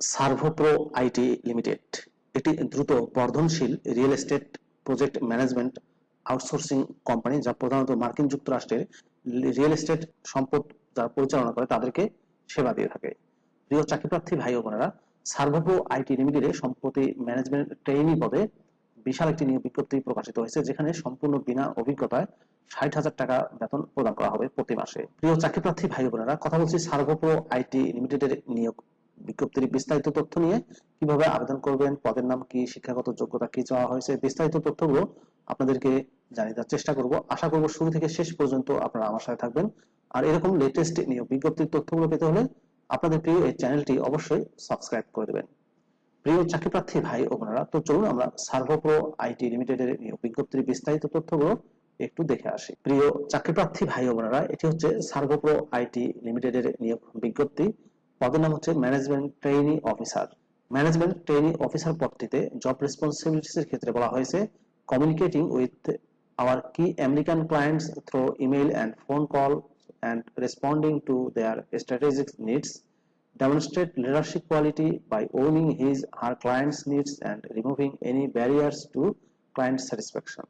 সার্ভোপ্রো IT limited, একটি দ্রুত বর্ধনশীল real estate project management outsourcing company যা প্রধানত মার্কিন যুক্তরাষ্ট্রের রিয়েল এস্টেট সম্পদ যারা পরিচালনা করে তাদেরকে সেবা দিয়ে থাকে। প্রিয় চাকরিপ্রার্থী ভাই ও বোনেরা, সার্ভোপ্রো আইটি লিমিটেডে সম্প্রতি ম্যানেজমেন্ট ট্রেইনি পদে বিশাল একটি নিয়োগ বিজ্ঞপ্তি প্রকাশিত হয়েছে, যেখানে সম্পূর্ণ বিনা অভিজ্ঞতায় ষাট হাজার টাকা বেতন প্রদান করা হবে প্রতি মাসে। প্রিয় চাকরিপ্রার্থী ভাই বোনেরা, কথা বলছি সার্ভোপ্রো আইটি লিমিটেডের নিয়োগ বিজ্ঞপ্তির বিস্তারিত তথ্য নিয়ে কীভাবে আবেদন করবেন, পদের নাম কি, শিক্ষাগত যোগ্যতা কি চাওয়া হয়েছে, বিস্তারিত তথ্যগুলো আপনাদেরকে জানিয়ে দেওয়ার চেষ্টা করব। আশা করব শুরু থেকে শেষ পর্যন্ত আপনারা আমার সাথে থাকবেন। আর এরকম লেটেস্ট নিয়োগ বিজ্ঞপ্তির তথ্যগুলো পেতে হলে আপনাদের প্রিয় এই চ্যানেলটি অবশ্যই সাবস্ক্রাইব করে দেবেন। প্রিয় চাকরিপ্রার্থী ভাই ও বোনেরা, তো চলুন আমরা সার্ভোপ্রো আইটি লিমিটেডের নিয়োগ বিজ্ঞপ্তির বিস্তারিত তথ্যগুলো একটু দেখে আসি। প্রিয় চাকরি প্রার্থী ভাই ও বোনেরা, এটি হচ্ছে সার্ভোপ্রো আইটি লিমিটেডের নিয়োগ বিজ্ঞপ্তি। পদ নাম হচ্ছে management trainee officer management trainee officer পদটিতে job responsibilities এর ক্ষেত্রে বলা হয়েছে communicating with our key American clients through email and phone call and responding to their strategic needs demonstrate leadership quality by owning his or clients needs and removing any barriers to client satisfaction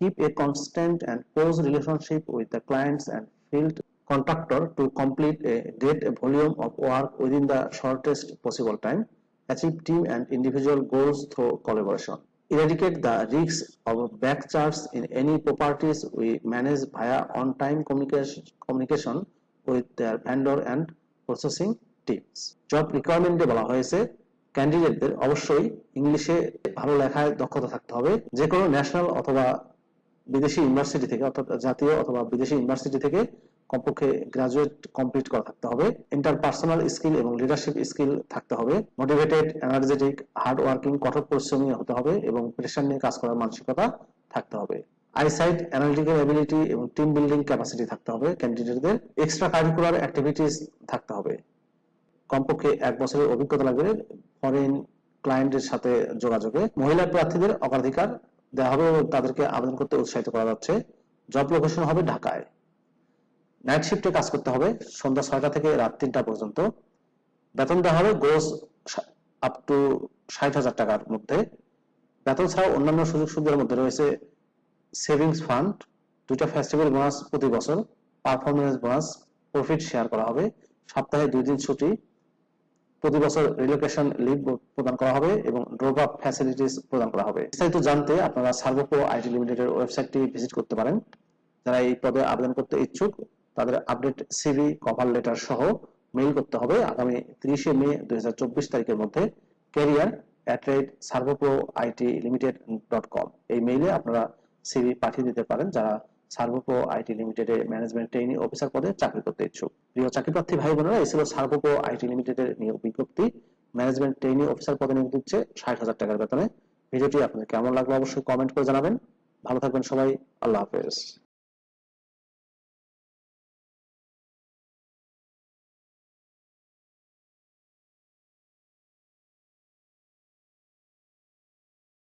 keep a constant and close relationship with the clients and field contractor to complete a great volume of work within the shortest possible time. Achieve team and individual goals through collaboration. Eradicate the risks of back charge in any properties we manage via on-time communication, communication with their vendor and processing teams. Job রিকোয়ারমেন্টে বলা হয়েছে ক্যান্ডিডেটদের অবশ্যই ইংলিশে ভালো লেখায় দক্ষতা থাকতে হবে যে কোনো ন্যাশনাল অথবা বিদেশি ইউনিভার্সিটি থেকে অর্থাৎ জাতীয় অথবা বিদেশি ইউনিভার্সিটি থেকে কমপক্ষে গ্রাজুয়েট কমপ্লিট করা থাকতে হবে। ইন্টারপার্সোনাল স্কিল এবং লিডারশিপ স্কিল থাকতে হবে। মোটিভেটেড এনার্জেটিক হার্ড ওয়ার্কিং কঠোর পরিশ্রমী হতে হবে এবং প্রেশার নিয়ে কাজ করার মানসিকতা থাকতে হবে। আইসাইট অ্যানালিটিক্যাল এবিলিটি এবং টিম বিল্ডিং ক্যাপাসিটি থাকতে হবে ক্যান্ডিডেটদের এক্সট্রা কারিকুলার অ্যাক্টিভিটিস থাকতে হবে। কমপক্ষে এক বছরের অভিজ্ঞতা লাগবে ফরেন ক্লায়েন্টের সাথে যোগাযোগে। মহিলা প্রার্থীদের অগ্রাধিকার দেওয়া হবে এবং তাদেরকে আবেদন করতে উৎসাহিত করা যাচ্ছে। জব লোকেশন হবে ঢাকায়। নাইট শিফটে কাজ করতে হবে সন্ধ্যা ছয়টা থেকে রাত তিনটা পর্যন্ত। বেতন দেওয়া হবে গোস আপ টু ষাট হাজার টাকার মধ্যে। বেতন ছাড়াও অন্যান্য সুযোগ সুবিধার মধ্যে রয়েছে সেভিংস ফান্ড দুইটা ফেস্টিভ্যাল বোনাস প্রতি বছর পারফরমেন্স বোনাস প্রফিট শেয়ার করা হবে, সপ্তাহে দুই দিন ছুটি। প্রতি বছর রিলোকেশন লিভ প্রদান করা হবে এবং ড্রপ আপ ফ্যাসিলিটিস প্রদান করা হবে। বিস্তারিত জানতে আপনারা সার্ভোপো আইটি লিমিটেডের ওয়েবসাইটটি ভিজিট করতে পারেন। যারা এই পদে আবেদন করতে ইচ্ছুক তাদের আপডেট সিভি কভার লেটার সহ মেইল করতে হবে আগামী তিরিশে মে দুই হাজার চব্বিশ তারিখের মধ্যে career at rate Servopro IT limited dot com এই মেইলে আপনারা সিভি পাঠিয়ে দিতে পারেন যারা সার্ভোপ্রো আইটি লিমিটেডের ম্যানেজমেন্ট ট্রেনি অফিসার পদে চাকরি করতে ইচ্ছুক। প্রিয় চাকরিপ্রার্থী ভাই বোনেরা এই ছিল সার্ভোপ্রো আইটি লিমিটেডের নিয়োগ বিজ্ঞপ্তি। ম্যানেজমেন্ট ট্রেনি অফিসার পদে নিয়োগ দিচ্ছে ষাট হাজার টাকার বেতনে। ভিডিওটি আপনাদের কেমন লাগল অবশ্যই কমেন্ট করে জানাবেন। ভালো থাকবেন সবাই, আল্লাহ হাফেজ।